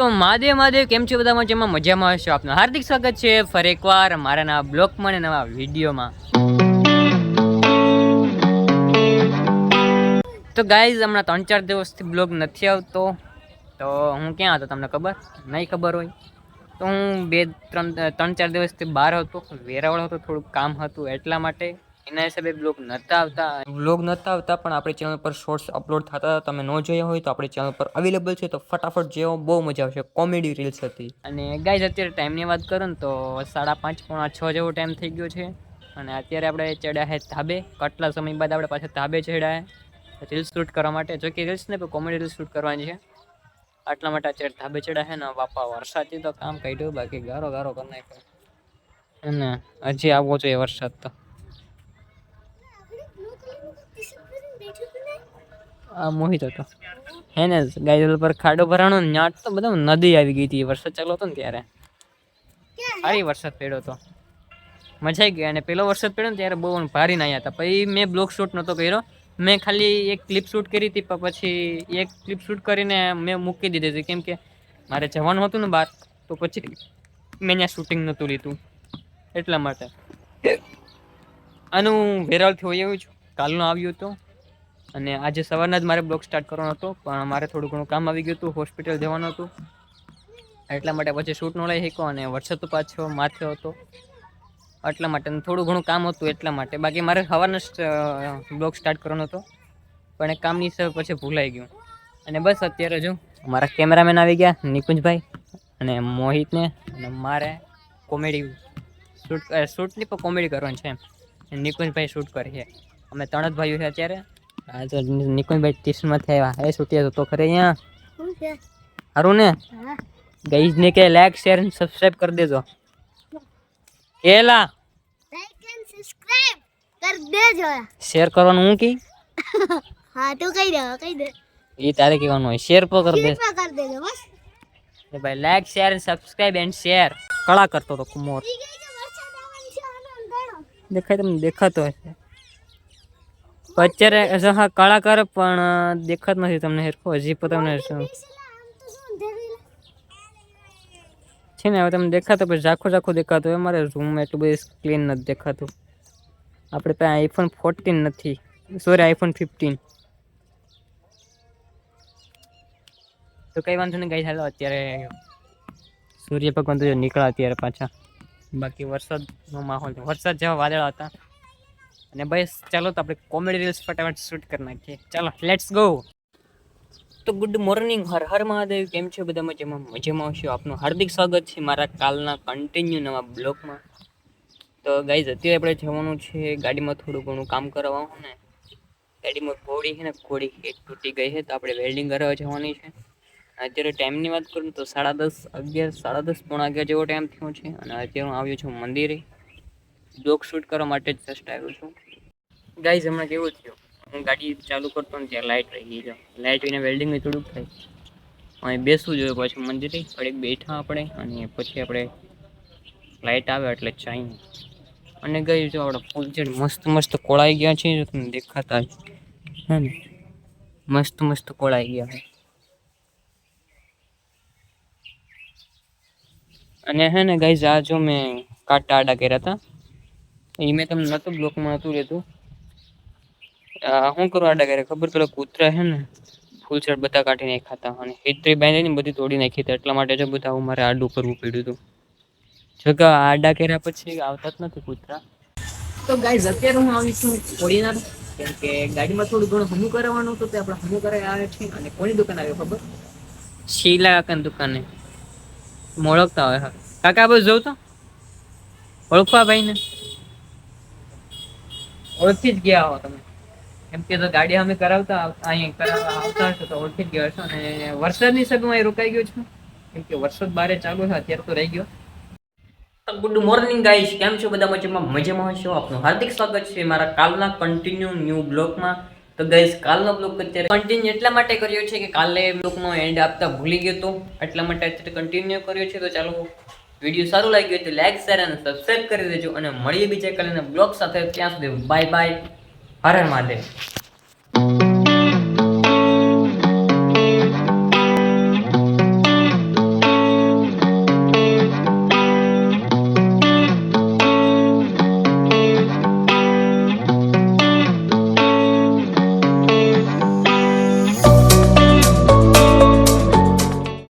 તો મહાદેવ મહાદેવ, કેમ છો બધા મજામાં મજામાં હશો આપનું હાર્દિક સ્વાગત છે ફરી એકવાર મારા નવા બ્લોગમાં અને નવા વિડીયોમાં. તો ગાઈઝ હમણાં ત્રણ ચાર દિવસથી બ્લોગ નથી આવતો. તો હું ક્યાં હતો તમને ખબર? નહીં ખબર હોય. તો હું બે, ત્રણ ત્રણ ચાર દિવસથી બહાર હતો. વેરાવળ હતો, થોડુંક કામ હતું એટલા માટે. એના હિસાબે બ્લોગ નહોતા આવતા. બ્લોગ નહોતા આવતા પણ આપણી ચેનલ પર શોર્ટ્સ અપલોડ થતા હતા તમે ન જોયા હોય તો આપણી ચેનલ પર અવેલેબલ છે તો ફટાફટ જેવો બહુ મજા આવશે. કોમેડી રીલ્સ હતી. અને ગાઈઝ અત્યારે ટાઈમની વાત કરું ને તો સાડા પાંચ પોણા છ જેવો ટાઈમ થઈ ગયો છે. અને અત્યારે આપણે ચડ્યા છે ધાબે કેટલા સમય બાદ આપણે પાછા ધાબે ચડ્યા છે રીલ્સ શૂટ કરવા માટે જો કે રીલ્સ ને પણ કોમેડી રીલ્સ શૂટ કરવાની છે. આટલા માટે અત્યારે ધાબે ચડ્યા છે ને બાપા વરસાદથી તો કામ કાઢ્યું બાકી ગારો ગારો કરી નાખ્યો. અને હજી આવવો જોઈએ વરસાદ તો. આ મોહિત હતો. હે ને ગાયલ પર ખાડો ભરાણો ન્યાટ તો બધા નદી આવી ગઈ હતી. વરસાદ ચાલુ હતો ને ત્યારે. સારી વરસાદ પડ્યો હતો. મજા આવી ગઈ. અને પેલો વરસાદ પડ્યો ને ત્યારે બહુ ભારી નાયા હતા. પછી મેં બ્લોક શૂટ નહોતો કર્યો. મેં ખાલી એક ક્લિપ શૂટ કરી હતી પછી એક ક્લિપ શૂટ કરીને મેં મૂકી દીધી હતી. કેમ કે મારે જવાનું હતું ને બહાર, તો પછી મેં ત્યાં શૂટિંગ નહોતું લીધું. એટલા માટે. આનું વેરાવળથી હોઈ એવું છું. કાલનું આવ્યું હતું અને આજે સવારના જ મારે બ્લોગ સ્ટાર્ટ કરવાનો હતો, પણ મારે થોડું ઘણું કામ આવી ગયું હતું હોસ્પિટલ જવાનું હતું. એટલા માટે પછી શૂટ ન લઈ શક્યો અને વરસાદ તો પાછો માથે હતો. એટલા માટે થોડું ઘણું કામ હતું એટલા માટે. બાકી મારે સવારના બ્લોગ સ્ટાર્ટ કરવાનો હતો, પણ એ કામની સર પછી ભૂલાઈ ગયું. અને બસ અત્યારે જો, મારા કેમેરામેન આવી ગયા, નિકુંજભાઈ અને મોહિતને અને મારે કોમેડી શૂટ શૂટની પણ કોમેડી કરવાની છે નિકુંજભાઈ શૂટ કરીએ અમે ત્રણ જ ભાઈઓ છે અત્યારે. હા તો નિકુંજભાઈ સ્ટેશનમાંથી આવ્યા એ છૂટ્યા તો ખરે અહીંયા. સારું ને? ગઈજ ને કે લાઈક શેર અને સબસ્ક્રાઇબ કરી દેજો. એલા! લાઈક એન્ડ સબસ્ક્રાઇબ કર દેજો. શેર કરવાનું હું કી? હા તું કહી દે કહી દે. એ તારે કહેવાનું હોય. શેર પર કરી દે. કૃપા કર દેજો બસ. એ ભાઈ લાઈક શેર અને સબસ્ક્રાઇબ એન્ડ શેર કળા કરતો તો કુમોર. ઈ ગઈ છે વરસાદ આવવાની છે આનો અંધારો. દેખાય તમને દેખાતો હશે. અત્યારે હા કળા પણ દેખાત નથી તમને હેરખો હજી પણ તમને શું? છે ને હવે તમને દેખાતો પણ ઝાખું ઝાખું દેખાતું હોય મારે રૂમમાં એટલું બધું ક્લીન નથી દેખાતું. આપણે પાસે આઈફોન ફોર્ટીન નથી. સોરી આઈફોન ફિફ્ટીન તો કઈ વાંધો નહીં ગઈ ચાલો અત્યારે સૂર્ય ભગવાન તો નીકળ્યા અત્યારે પાછા. બાકી વરસાદનો માહોલ વરસાદ જેવા વાદળા હતા. અને બસ, ચાલો તો આપણે કોમેડી રીલ્સ ફટાફટ શૂટ કરી નાખીએ. ચાલો લેટ્સ ગો તો ગુડ મોર્નિંગ હર હર મહાદેવ. કેમ છો બધા મજામાં? મજામાં આવશે આપનું હાર્દિક સ્વાગત છે મારા કાલના કન્ટિન્યુ નવા બ્લોગમાં. તો ગાઈઝ અત્યારે આપણે જવાનું છે ગાડીમાં થોડું ઘણું કામ કરાવવાનું ને. ગાડીમાં ઘોડી છે ને, ઘોડી એક તૂટી ગઈ છે, તો આપણે વેલ્ડિંગ કરવા જવાની છે. અત્યારે ટાઈમની વાત કરું તો સાડા દસ, અગિયાર, સાડા દસ પોણા અગિયાર જેવો ટાઈમ થયો છે. અને અત્યારે હું આવ્યો છું મંદિરે. બ્લોગ શૂટ કરવા માટે જ જસ્ટ આવ્યો છું. ગાઈઝ હમણાં કેવું થયું? હું ગાડી ચાલુ કરતો ને ત્યાં લાઇટ રહી ગઈ લાઇટ વિના વેલ્ડિંગ થોડુંક થાય. અહીં બેસવું જોઈએ, પછી મંદિરે થોડીક બેઠા આપણે અને પછી આપણે લાઇટ આવે એટલે ચાઈને. અને ગઈ જો આપણે ફૂલ મસ્ત મસ્ત કોળાઈ ગયા છે, જો તમને દેખાતા હે ને? મસ્ત મસ્ત કોળાઈ ગયા છે. અને હે ને ગાઈઝ આ જો મેં કાટા આડા કર્યા હતા. એ મેં તમને નહોતું બ્લોકમાં હતું આ શું કરું આડા કરે ખબર પેલા કૂતરા છે ને ફૂલછડ બધા કાઢી નાખ્યા હતા અને હિત્રી બાંધીને બધી તોડી નાખી હતી. એટલા માટે જો બધા હું મારે આડું કરવું પડ્યું હતું. જો કે આડા કર્યા પછી આવતા જ નથી કૂતરા. તો ગાઈઝ અત્યારે હું આવી છું ઓડિનર કેમ કે ગાડીમાં થોડું ઘણું હમું કરાવવાનું હતું તે આપણે હમું કરાવી આવે છે. અને કોની દુકાન આવી ખબર? શીલા કાકાની દુકાને. મોળકતા હોય કાકા બસ જોઉં તો. ઓળખવા ભાઈને. ઓળખી જ ગયા હો તમે. કેમ કે તો ગાડી અમે કરાવતા અહીં કરાવવા આવતા હશો તો ઓળખી જ ગયા હશો અને વરસાદની સગમાં રોકાઈ ગયો છું. કેમ કે વરસાદ બારે ચાલુ છે, અત્યારે તો રહી ગયો. ગુડ મોર્નિંગ ગાઈશ કેમ છો બધા મજામાં? મજામાં હશો આપનું હાર્દિક સ્વાગત છે મારા કાલના કન્ટિન્યુ ન્યૂ બ્લોગમાં તો ગાઈશ કાલનો બ્લોગ અત્યારે કન્ટિન્યુ એટલા માટે કર્યો છે કે કાલે બ્લોગનો એન્ડ આપતા ભૂલી ગયો તો. એટલા માટે અત્યારે કન્ટિન્યુ કર્યો છે. તો ચાલો વીડિયો સારું લાગ્યું હોય તો લાઈક શેર અને સબસ્ક્રાઈબ કરી દેજો અને મળીએ બીજા કાલે બ્લોગ સાથે. ત્યાં સુધી બાય બાય હર મહાદેવ.